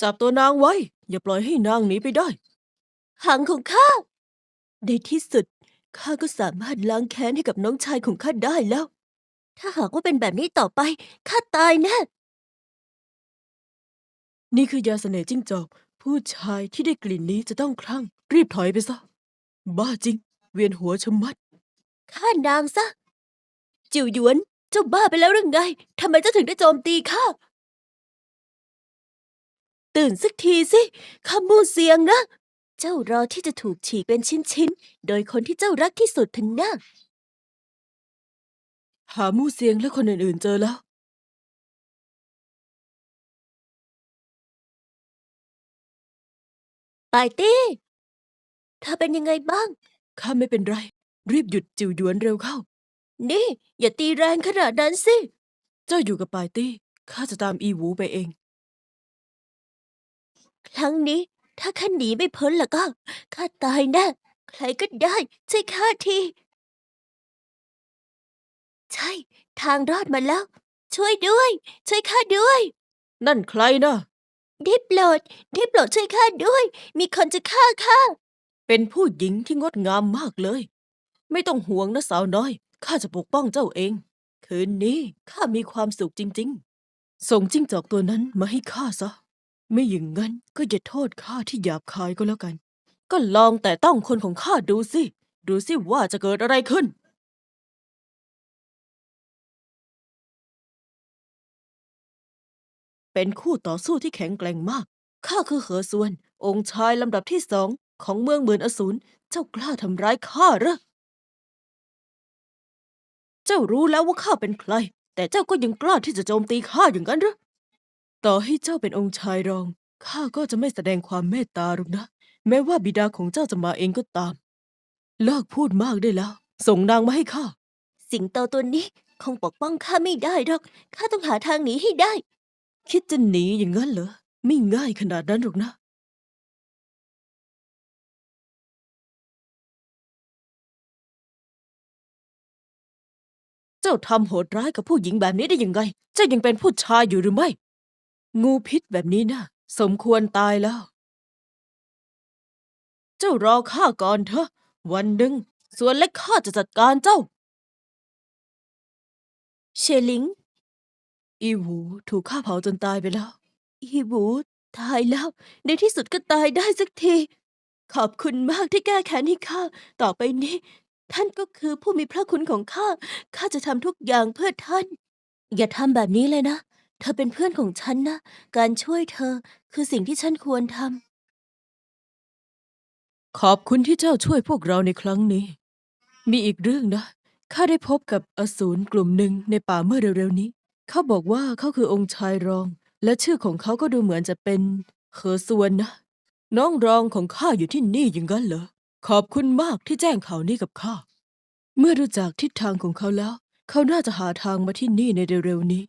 จับตัวนางไว้ อย่าปล่อยให้นางหนีไปได้ หางของข้า ในที่สุดข้าก็สามารถล้างแค้นให้กับน้องชายของข้าได้แล้ว ถ้าหากว่าเป็นแบบนี้ต่อไปข้าตายแน่ นี่คือยาเสน่ห์จิ้งจอก ผู้ชายที่ได้กลิ่นนี้จะต้องคลั่ง รีบถอยไปซะ บ้าจริง เวียนหัวชะมัด ฆ่านางซะ จิวหยวน เจ้าบ้าไปแล้วหรือไง ทำไมเจ้าถึงได้โจมตีข้า ตื่นสักทีสิข้ามูเสียงนะ เจ้ารอที่จะถูกฉีกเป็นชิ้นๆ โดยคนที่เจ้ารักที่สุดถึงหน้าหามู่เซียงและคนอื่นๆเจอแล้ว ปายตี้เธอเป็นยังไงบ้าง ข้าไม่เป็นไร รีบหยุดจิวหยวนเร็วเข้า นี่ อย่าตีแรงขนาดนั้นสิ เจ้าอยู่กับปายตี้ ข้าจะตามอีหูไปเอง ครั้งนี้ถ้าข้าหนีไม่พ้นล่ะก็ข้าตายแน่ใครก็ได้ช่วยข้าที ใช่ ทางรอดมาแล้ว ช่วยด้วย ช่วยข้าด้วย นั่นใครนะได้โปรดได้โปรดช่วยข้าด้วย มีคนจะฆ่าข้าเป็นผู้หญิงที่งดงามมากเลย ไม่ต้องห่วงนะสาวน้อย ข้าจะปกป้องเจ้าเอง คืนนี้ข้ามีความสุขจริง ๆ ส่งจิ้งจอกตัวนั้นมาให้ข้าซะ ไม่อย่างนั้นก็อย่าโทษข้าที่หยาบคายก็แล้วกัน ก็ลองแต่ต้องคนของข้าดูสิ ดูสิว่าจะเกิดอะไรขึ้น เป็นคู่ต่อสู้ที่แข็งแกร่งมาก ข้าคือเหอซวน องค์ชายลำดับที่สองของเมืองหมื่นอสูร เจ้ากล้าทำร้ายข้าเหรอ เจ้ารู้แล้วว่าข้าเป็นใคร แต่เจ้าก็ยังกล้าที่จะโจมตีข้าอย่างนั้นเหรอ ต่อให้เจ้าเป็นองค์ชายรอง ข้าก็จะไม่แสดงความเมตตาหรอกนะ แม้ว่าบิดาของเจ้าจะมาเองก็ตาม เลิกพูดมากได้แล้ว ส่งนางมาให้ข้า สิงโตตัวนี้คงปกป้องข้าไม่ได้หรอก ข้าต้องหาทางหนีให้ได้ คิดจะหนีอย่างนั้นเหรอ ไม่ง่ายขนาดนั้นหรอกนะ เจ้าทำโหดร้ายกับผู้หญิงแบบนี้ได้ยังไง เจ้ายังเป็นผู้ชายอยู่หรือไม่ งูพิษแบบนี้นะสมควรตายแล้ว เจ้ารอข้าก่อนเถอะ วันหนึ่งส่วนเล็กข้าจะจัดการเจ้า เชลิง อีหูถูกข้าเผาจนตายไปแล้ว อีบูตายแล้ว ในที่สุดก็ตายได้สักที ขอบคุณมากที่แก้แค้นให้ข้า ต่อไปนี้ ท่านก็คือผู้มีพระคุณของข้า ข้าจะทำทุกอย่างเพื่อท่าน อย่าทำแบบนี้เลยนะ เธอเป็นเพื่อนของฉันนะ การช่วยเธอคือสิ่งที่ฉันควรทำ ขอบคุณที่เจ้าช่วยพวกเราในครั้งนี้ มีอีกเรื่องนะ ข้าได้พบกับอสูรกลุ่มหนึ่งในป่าเมื่อเร็วๆนี้ เขาบอกว่าเขาคือองค์ชายรอง และชื่อของเขาก็ดูเหมือนจะเป็นเคอซวนนะ น้องรองของข้าอยู่ที่นี่อย่างนั้นเหรอ ขอบคุณมากที่แจ้งข่าวนี้กับข้า เมื่อรู้จักทิศทางของเขาแล้ว เขาน่าจะหาทางมาที่นี่ในเร็วๆนี้